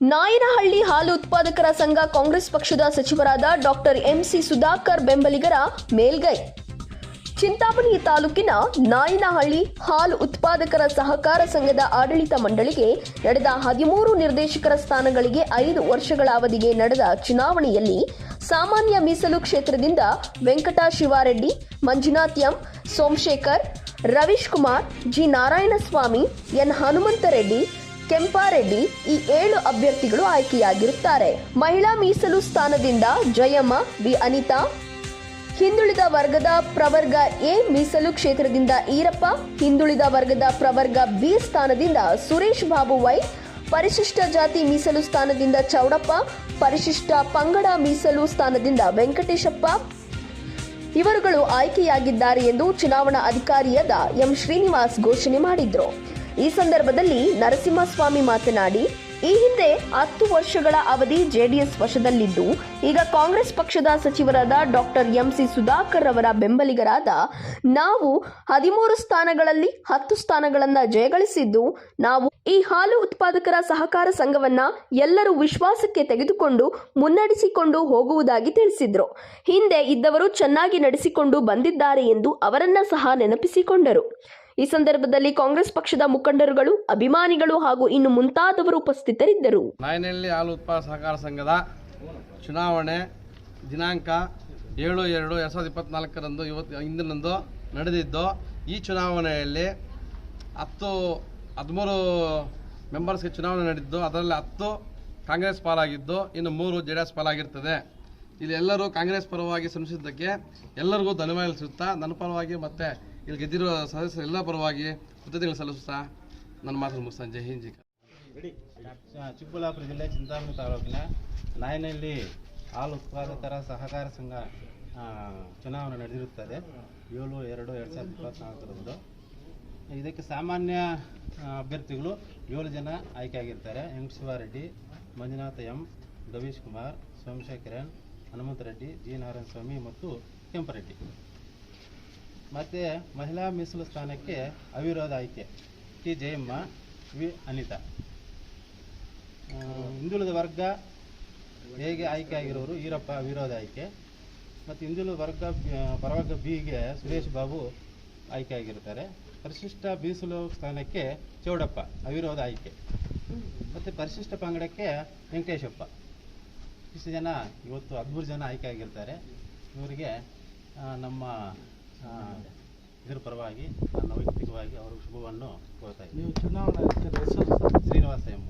ನಾಯನಹಳ್ಳಿ ಹಾಲು ಉತ್ಪಾದಕರ ಸಂಘ ಕಾಂಗ್ರೆಸ್ ಪಕ್ಷದ ಸಚಿವರಾದ ಡಾಕ್ಟರ್ ಎಂಸಿ ಸುಧಾಕರ್ ಬೆಂಬಲಿಗರ ಮೇಲ್ಗೈ. ಚಿಂತಾಮಣಿ ತಾಲೂಕಿನ ನಾಯನಹಳ್ಳಿ ಹಾಲು ಉತ್ಪಾದಕರ ಸಹಕಾರ ಸಂಘದ ಆಡಳಿತ ಮಂಡಳಿಗೆ ನಡೆದ ಹದಿಮೂರು ನಿರ್ದೇಶಕರ ಸ್ಥಾನಗಳಿಗೆ ಐದು ವರ್ಷಗಳ ಅವಧಿಗೆ ನಡೆದ ಚುನಾವಣೆಯಲ್ಲಿ ಸಾಮಾನ್ಯ ಮೀಸಲು ಕ್ಷೇತ್ರದಿಂದ Venkata Shivareddy Manjunath M, Somashekar Ravish Kumar G Narayanaswamy, N Hanumanthareddy Kempareddy ಈ ಏಳು ಅಭ್ಯರ್ಥಿಗಳು ಆಯ್ಕೆಯಾಗಿರುತ್ತಾರೆ. ಮಹಿಳಾ ಮೀಸಲು ಸ್ಥಾನದಿಂದ ಜಯಮ್ಮ ಬಿ ಅನಿತಾ. ಹಿಂದುಳಿದ ವರ್ಗದ ಪ್ರವರ್ಗ ಎ. ಮೀಸಲು ಕ್ಷೇತ್ರದಿಂದ ಈರಪ್ಪ. ಹಿಂದುಳಿದ ವರ್ಗದ ಪ್ರವರ್ಗ ಬಿ ಸ್ಥಾನದಿಂದ ಸುರೇಶ್ ಬಾಬು ವೈ. ಪರಿಶಿಷ್ಟ ಜಾತಿ ಮೀಸಲು ಸ್ಥಾನದಿಂದ ಚೌಡಪ್ಪ. ಪರಿಶಿಷ್ಟ ಪಂಗಡ ಮೀಸಲು ಸ್ಥಾನದಿಂದ ವೆಂಕಟೇಶಪ್ಪ. ಇವರುಗಳು ಆಯ್ಕೆಯಾಗಿದ್ದಾರೆ ಎಂದು ಚುನಾವಣಾ ಅಧಿಕಾರಿಯಾದ ಎಂ. ಶ್ರೀನಿವಾಸ್ ಘೋಷಣೆ ಮಾಡಿದ್ರು. ಈ ಸಂದರ್ಭದಲ್ಲಿ ನರಸಿಂಹಸ್ವಾಮಿ ಮಾತನಾಡಿ, ಈ ಹಿಂದೆ ಹತ್ತು ವರ್ಷಗಳ ಅವಧಿ ಜೆಡಿಎಸ್ ವಶದಲ್ಲಿದ್ದು, ಈಗ ಕಾಂಗ್ರೆಸ್ ಪಕ್ಷದ ಸಚಿವರಾದ ಡಾಕ್ಟರ್ ಎಂಸಿ ಸುಧಾಕರ್ ಅವರ ಬೆಂಬಲಿಗರಾದ ನಾವು ಹದಿಮೂರು ಸ್ಥಾನಗಳಲ್ಲಿ ಹತ್ತು ಸ್ಥಾನಗಳನ್ನು ಜಯಗಳಿಸಿದ್ದು, ನಾವು ಈ ಹಾಲು ಉತ್ಪಾದಕರ ಸಹಕಾರ ಸಂಘವನ್ನ ಎಲ್ಲರೂ ವಿಶ್ವಾಸಕ್ಕೆ ತೆಗೆದುಕೊಂಡು ಮುನ್ನಡೆಸಿಕೊಂಡು ಹೋಗುವುದಾಗಿ ತಿಳಿಸಿದ್ರು. ಹಿಂದೆ ಇದ್ದವರು ಚೆನ್ನಾಗಿ ನಡೆಸಿಕೊಂಡು ಬಂದಿದ್ದಾರೆ ಎಂದು ಅವರನ್ನ ಸಹ ನೆನಪಿಸಿಕೊಂಡರು. ಈ ಸಂದರ್ಭದಲ್ಲಿ ಕಾಂಗ್ರೆಸ್ ಪಕ್ಷದ ಮುಖಂಡರುಗಳು, ಅಭಿಮಾನಿಗಳು ಹಾಗೂ ಇನ್ನು ಮುಂತಾದವರು ಉಪಸ್ಥಿತರಿದ್ದರು. ನಾಯನಹಳ್ಳಿ ಹಾಲು ಉತ್ಪಾದಕ ಸಹಕಾರ ಸಂಘದ ಚುನಾವಣೆ ದಿನಾಂಕ ಏಳು ಎರಡು ಎರಡು ಸಾವಿರದ ಇಪ್ಪತ್ನಾಲ್ಕರಂದು ಇವತ್ತು, ಇಂದಿನಂದು ನಡೆದಿದ್ದು, ಈ ಚುನಾವಣೆಯಲ್ಲಿ ಹತ್ತು, ಹದಿಮೂರು ಮೆಂಬರ್ಸ್ಗೆ ಚುನಾವಣೆ ನಡೆದಿದ್ದು, ಅದರಲ್ಲಿ ಹತ್ತು ಕಾಂಗ್ರೆಸ್ ಪಾಲಾಗಿದ್ದು, ಇನ್ನು ಮೂರು ಜೆ ಡಿ ಎಸ್ ಪಾಲಾಗಿರ್ತದೆ. ಇಲ್ಲಿ ಎಲ್ಲರೂ ಕಾಂಗ್ರೆಸ್ ಪರವಾಗಿ ಶ್ರಮಿಸಿದ್ದಕ್ಕೆ ಎಲ್ಲರಿಗೂ ಧನ್ಯವಾದ ಸಿಗುತ್ತಾ, ನನ್ನ ಪರವಾಗಿ ಮತ್ತು ಇಲ್ಲಿ ಗೆದ್ದಿರುವ ಸದಸ್ಯರು ಎಲ್ಲ ಪರವಾಗಿ ಕೃತಜ್ಞತೆ ಸಲ್ಲಿಸುತ್ತಾ ನನ್ನ ಮಾತು ಮುಗಿಸ್ತಾನೆ ಜೈ ಹಿಂದ್, ಜೈ. ಚಿಕ್ಕಬಳ್ಳಾಪುರ ಜಿಲ್ಲೆ ಚಿಂತಾಮಣಿ ತಾಲೂಕಿನ ನಾಯನಹಳ್ಳಿ ಹಾಲು ಉತ್ಪಾದಕರ ಸಹಕಾರ ಸಂಘ ಚುನಾವಣೆ ನಡೆದಿರುತ್ತದೆ. ಏಳು, ಎರಡು ಎರಡು ಸಾವಿರದ ಇಪ್ಪತ್ತ್ನಾಲ್ಕರಂದು ಇದಕ್ಕೆ ಸಾಮಾನ್ಯ ಅಭ್ಯರ್ಥಿಗಳು ಏಳು ಜನ ಆಯ್ಕೆಯಾಗಿರ್ತಾರೆ. M Shivareddy, Manjunatha M Gavish Kumar Somashekaran Hanumanthareddy, G Narayana Swamy ಮತ್ತು ಕೆಂಪರೆಡ್ಡಿ. ಮತ್ತು ಮಹಿಳಾ ಮೀಸಲು ಸ್ಥಾನಕ್ಕೆ ಅವಿರೋಧ ಆಯ್ಕೆ. T Jayamma, V Anitha. ಹಿಂದುಳಿದ ವರ್ಗ ಹೇಗೆ ಆಯ್ಕೆ ಆಗಿರೋರು? ಈರಪ್ಪ ಅವಿರೋಧ ಆಯ್ಕೆ. ಮತ್ತು ಹಿಂದುಳಿದ ವರ್ಗ ಪರವರ್ಗ ಬಿಗೆ ಸುರೇಶ್ ಬಾಬು ಆಯ್ಕೆ ಆಗಿರ್ತಾರೆ. ಪರಿಶಿಷ್ಟ ಮೀಸಲು ಸ್ಥಾನಕ್ಕೆ ಚೌಡಪ್ಪ ಅವಿರೋಧ ಆಯ್ಕೆ. ಮತ್ತು ಪರಿಶಿಷ್ಟ ಪಂಗಡಕ್ಕೆ ವೆಂಕಟೇಶಪ್ಪ. ಇಷ್ಟು ಜನ ಇವತ್ತು ಹದಿಮೂರು ಜನ ಆಯ್ಕೆ ಆಗಿರ್ತಾರೆ. ಇವರಿಗೆ ನಮ್ಮ ಇದರ ಪರವಾಗಿ ನನ್ನ ವೈಯಕ್ತಿಕವಾಗಿ ಅವರು ಶುಭವನ್ನು ಕೋರ್ತಾ ಇದ್ದೀನಿ. ಶ್ರೀನಿವಾಸ ಎಂ